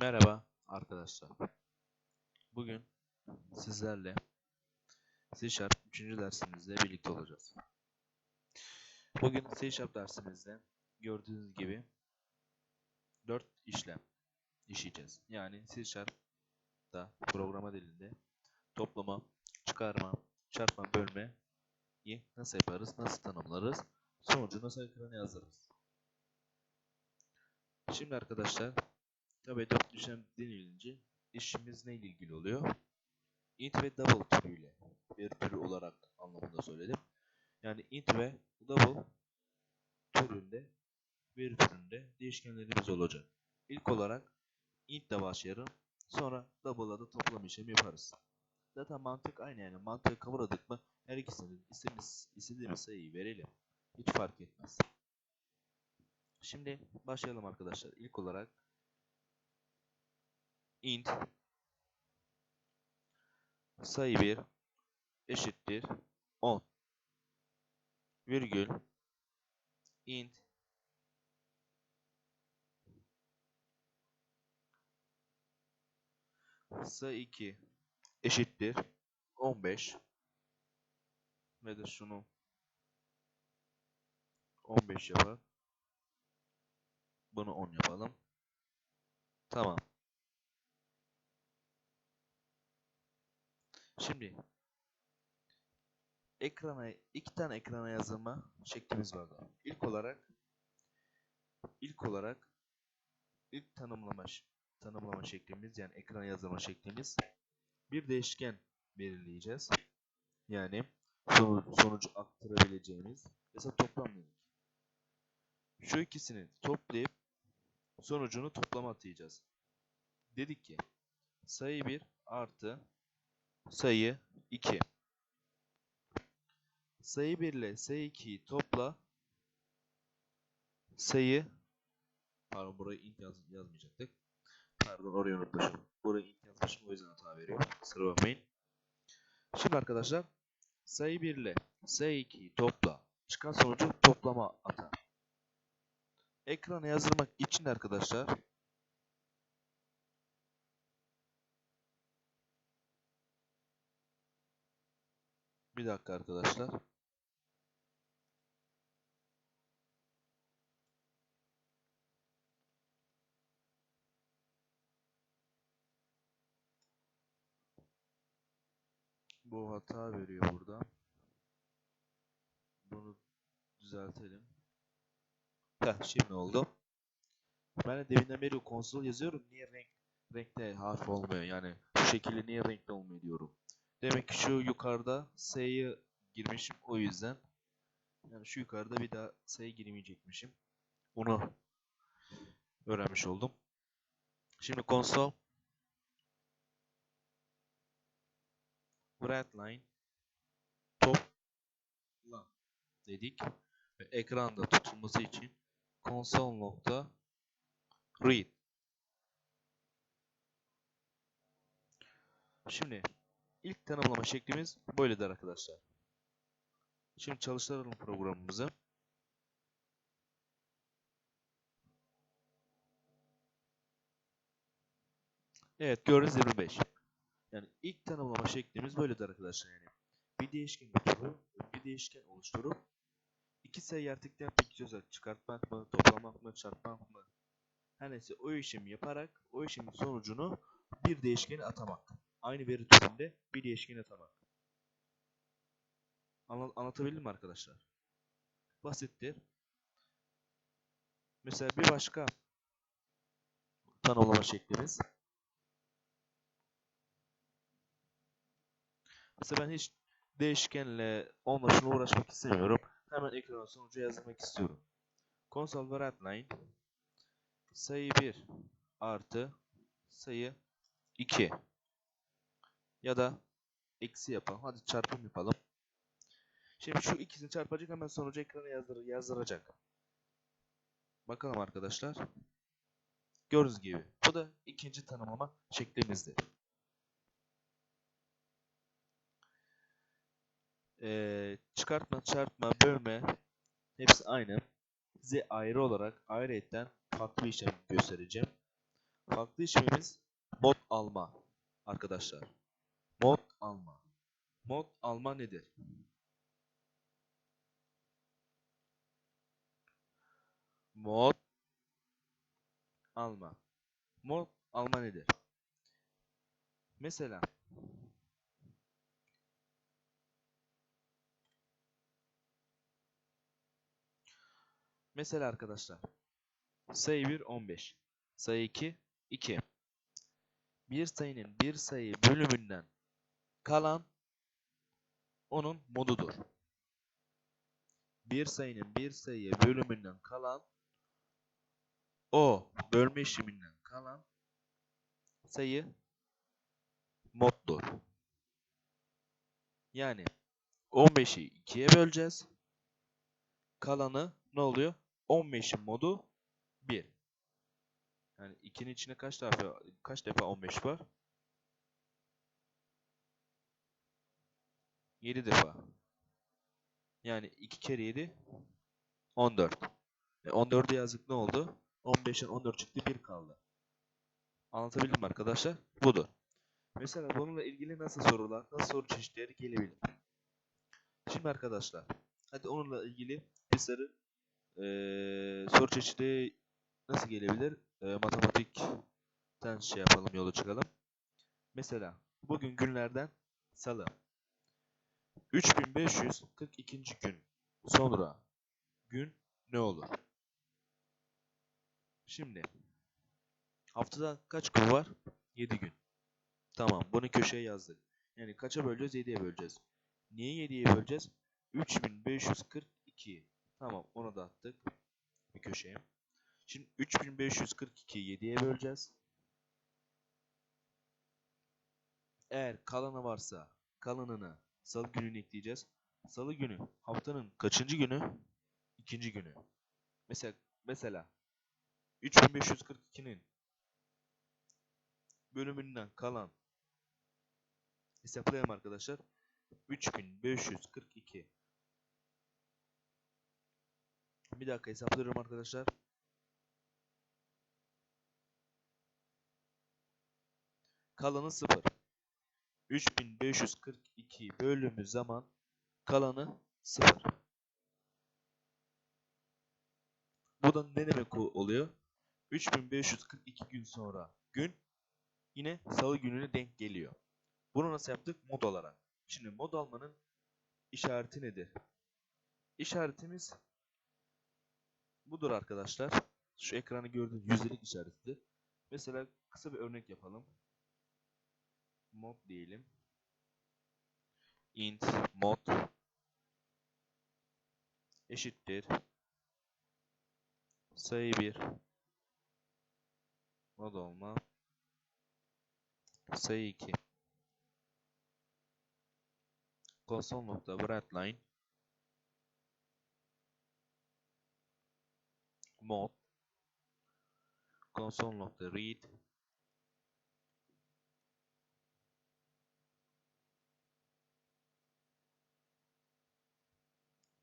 Merhaba arkadaşlar. Bugün sizlerle C Sharp 3. dersimizde birlikte olacağız. Bugün C Sharp dersimizde gördüğünüz gibi 4 işlem işleyeceğiz. Yani C Sharp'ta programa dilinde toplama, çıkarma, çarpma, bölmeyi nasıl yaparız, nasıl tanımlarız, sonucu nasıl ekrana yazarız. Şimdi arkadaşlar Tabii dört işlem denilince işimiz neyle ilgili oluyor? int ve double türüyle bir türü olarak anlamında söyledim. Yani int ve double türünde bir türünde değişkenlerimiz olacak. İlk olarak int ile başlayalım. Sonra double'la da toplam işlemi yaparız. Zaten mantık aynı yani. Mantığı kavradık mı her ikisinin istediğimiz, istediğimiz sayıyı verelim. Hiç fark etmez. Şimdi başlayalım arkadaşlar. İlk olarak int sayı 1 eşittir 10 virgül int sayı 2 eşittir 15 ve de şunu 15 yapalım. Bunu 10 yapalım. Tamam. Şimdi ekrana iki tane ekrana yazılma şeklimiz vardı. İlk olarak ilk olarak ilk tanımlama tanımlama şeklimiz yani ekrana yazılma şeklimiz bir değişken belirleyeceğiz. Yani sonucu aktarabileceğimiz mesela toplam dedik. Şu ikisini toplayıp sonucunu toplama atayacağız. Dedik ki sayı 1 artı sayı 2. Sayı 1 ile sayı 2'yi topla. Sayı Pardon burayı int yaz, yazmayacaktık. Pardon orayı unutmuşum. Burayı int yazmışım o yüzden hata veriyor. Sıra bakmayın. Şimdi arkadaşlar sayı 1 ile sayı 2'yi topla. Çıkan sonucu toplama atar. Ekrana yazdırmak için arkadaşlar Bir dakika arkadaşlar. Bu hata veriyor burada. Bunu düzeltelim. Heh, şimdi oldu. Ben de deminden beri konsol yazıyorum. Niye renk renkte harf olmuyor? Yani bu şekilde niye renkli olmuyor diyorum. Demek ki şu yukarıda S'yi girmişim o yüzden. Yani şu yukarıda bir daha sayı girmeyecekmişim. Bunu öğrenmiş oldum. Şimdi konsol line topla dedik ve ekranda tutulması için konsol nokta read Şimdi İlk tanımlama şeklimiz böyledir arkadaşlar. Şimdi çalıştıralım programımızı. Evet gördüğünüz 25. Yani ilk tanımlama şeklimiz böyledir arkadaşlar yani. Bir değişken götürüp bir değişken oluşturup iki sayı yertikten peki özel çıkartmak mı, toplamak mı, çarpmak mı? Her neyse o işlemi yaparak o işlemin sonucunu bir değişkene atamak aynı veri türünde bir değişken atamak. Anla anlatabildim mi arkadaşlar? Basittir. Mesela bir başka tanımlama şeklimiz. Mesela ben hiç değişkenle onunla şunu uğraşmak istemiyorum. Hemen ekrana sonucu yazmak istiyorum. Console var sayı 1 artı sayı 2 ya da eksi yapalım. Hadi çarpım yapalım. Şimdi şu ikisini çarpacak hemen sonucu ekrana yazdır yazdıracak. Bakalım arkadaşlar. Gördüğünüz gibi. Bu da ikinci tanımlama şeklimizdir. Ee, çıkartma, çarpma, bölme hepsi aynı. Size ayrı olarak ayrıyetten farklı işlem göstereceğim. Farklı işlemimiz mod alma arkadaşlar. Mod alma. Mod alma nedir? Mod alma. Mod alma nedir? Mesela Mesela arkadaşlar sayı 1 15 sayı 2 2 bir sayının bir sayı bölümünden kalan onun modudur. Bir sayının bir sayı bölümünden kalan o bölme işleminden kalan sayı moddur. Yani 15'i 2'ye böleceğiz. Kalanı ne oluyor? 15'in modu 1. Yani 2'nin içine kaç defa kaç defa 15 var? 7 defa. Yani 2 kere 7 14. E 14'ü yazdık ne oldu? 15'in 14 çıktı 1 kaldı. Anlatabildim mi arkadaşlar? Budur. Mesela bununla ilgili nasıl sorular, nasıl soru çeşitleri gelebilir? Şimdi arkadaşlar, hadi onunla ilgili bir sarı eee, soru çeşidi nasıl gelebilir? Eee, matematikten şey yapalım, yola çıkalım. Mesela bugün günlerden salı. 3542. gün sonra gün ne olur? Şimdi haftada kaç gün var? 7 gün. Tamam bunu köşeye yazdık. Yani kaça böleceğiz? 7'ye böleceğiz. Niye 7'ye böleceğiz? 3542. Tamam onu da attık. Bir köşeye. Şimdi 3542'yi 7'ye böleceğiz. Eğer kalanı varsa kalanını salı gününü ekleyeceğiz. Salı günü haftanın kaçıncı günü? İkinci günü. Mesela mesela 3542'nin bölümünden kalan hesaplayalım arkadaşlar. 3542 Bir dakika hesaplıyorum arkadaşlar. Kalanı 0. 3542 bölümü zaman kalanı 0. Bu da ne demek oluyor? 3542 gün sonra gün yine salı gününe denk geliyor. Bunu nasıl yaptık? Mod olarak. Şimdi mod almanın işareti nedir? İşaretimiz budur arkadaşlar. Şu ekranı gördüğünüz yüzdelik işaretidir. Mesela kısa bir örnek yapalım. Mod diyelim. int mod eşittir. Sayı 1 mod olma. Sayı 2 konsol mod. Konsol nokta read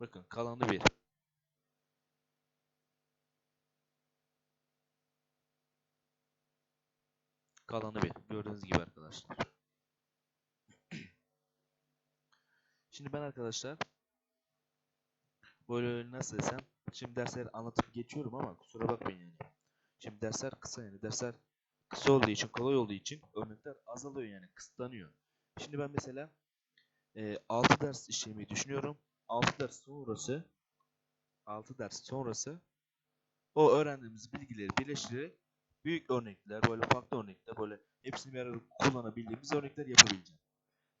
bakın kalanı 1 kalanı 1 gördüğünüz gibi arkadaşlar Şimdi ben arkadaşlar böyle nasıl desem şimdi dersleri anlatıp geçiyorum ama kusura bakmayın yani. Şimdi dersler kısa yani dersler kısa olduğu için kolay olduğu için örnekler azalıyor yani kısıtlanıyor. Şimdi ben mesela e, 6 ders işlemeyi düşünüyorum. 6 ders sonrası 6 ders sonrası o öğrendiğimiz bilgileri birleştirerek büyük örnekler böyle farklı örnekler böyle hepsini bir arada kullanabildiğimiz örnekler yapabileceğim.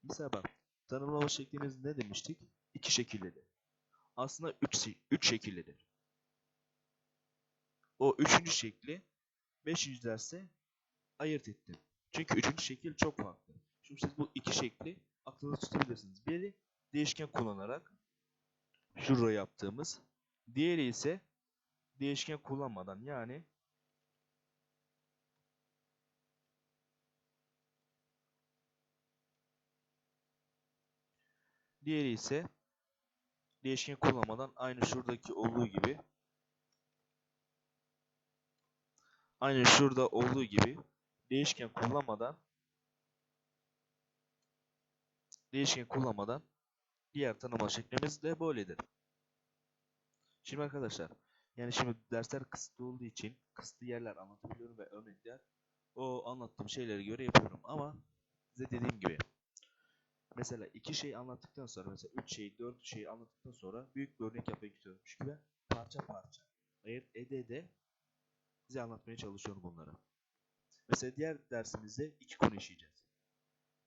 Mesela bak Tanımlama şeklimiz ne demiştik? İki şekildedir. Aslında üç, üç şekildedir. O üçüncü şekli beşinci derste ayırt ettim. Çünkü üçüncü şekil çok farklı. Şimdi siz bu iki şekli aklınızda tutabilirsiniz. Biri değişken kullanarak şurada yaptığımız. Diğeri ise değişken kullanmadan yani Diğeri ise değişken kullanmadan aynı şuradaki olduğu gibi Aynen şurada olduğu gibi değişken kullanmadan değişken kullanmadan diğer tanımlama şeklimiz de böyledir. Şimdi arkadaşlar yani şimdi dersler kısıtlı olduğu için kısıtlı yerler anlatabiliyorum ve örnekler o anlattığım şeylere göre yapıyorum ama size dediğim gibi mesela iki şey anlattıktan sonra mesela üç şey dört şey anlattıktan sonra büyük bir örnek yapmak istiyorum. Çünkü ben parça parça ayırt ede ede size anlatmaya çalışıyorum bunları. Mesela diğer dersimizde iki konu işleyeceğiz.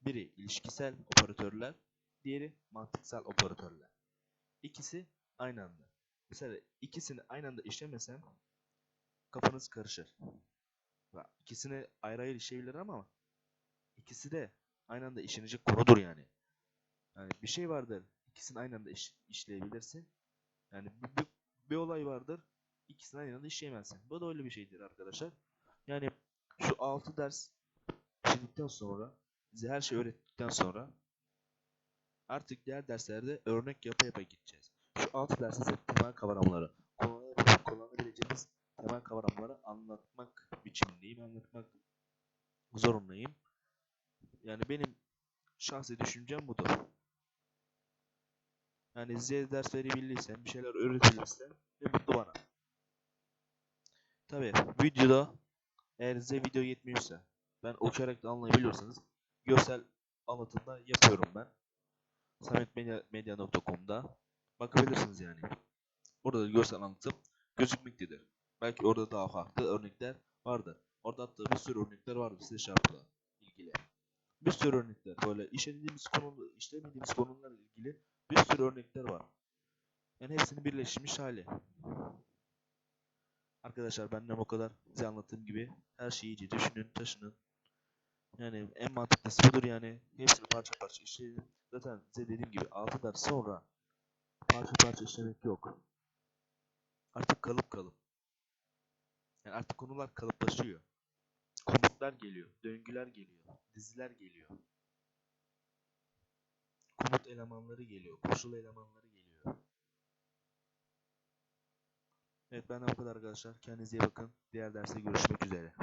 Biri ilişkisel operatörler, diğeri mantıksal operatörler. İkisi aynı anda. Mesela ikisini aynı anda işlemesem kafanız karışır. Ya İkisini ayrı ayrı işleyebilir ama ikisi de aynı anda işlenecek konudur yani. Yani bir şey vardır, ikisini aynı anda iş- işleyebilirsin. Yani bir, bir, bir olay vardır, ikisini aynı anda işleyemezsin. Bu da öyle bir şeydir arkadaşlar. Yani şu 6 ders bitirdikten sonra, size her şeyi öğrettikten sonra artık diğer derslerde örnek yapa yapa gideceğiz. Şu 6 derste size temel kavramları, kullanabile- kullanabileceğiniz temel kavramları anlatmak biçimindeyim, anlatmak zorundayım. Yani benim şahsi düşüncem budur. Yani size ders verebildiysem, bir şeyler öğretebilirsem ne mutlu bana. Tabi videoda eğer size video yetmiyorsa, ben okuyarak da anlayabiliyorsanız görsel anlatımda yapıyorum ben. sametmedia.com'da bakabilirsiniz yani. Orada da görsel anlatım gözükmektedir. Belki orada daha farklı örnekler vardır. Orada hatta bir sürü örnekler vardır size şartla ilgili. Bir sürü örnekler böyle işlediğimiz konu, işlemediğimiz konularla ilgili bir sürü örnekler var. Yani hepsinin birleşmiş hali. Arkadaşlar benden o kadar. Size anlattığım gibi her şeyi iyice düşünün, taşının. Yani en mantıklısı budur yani. Hepsini parça parça işleyelim. Zaten size dediğim gibi 6 ders sonra parça parça işlemek yok. Artık kalıp kalıp. Yani artık konular kalıplaşıyor. Komutlar geliyor, döngüler geliyor, diziler geliyor. Komut elemanları geliyor, koşul elemanları geliyor. Evet benden bu kadar arkadaşlar. Kendinize iyi bakın. Diğer derste görüşmek üzere.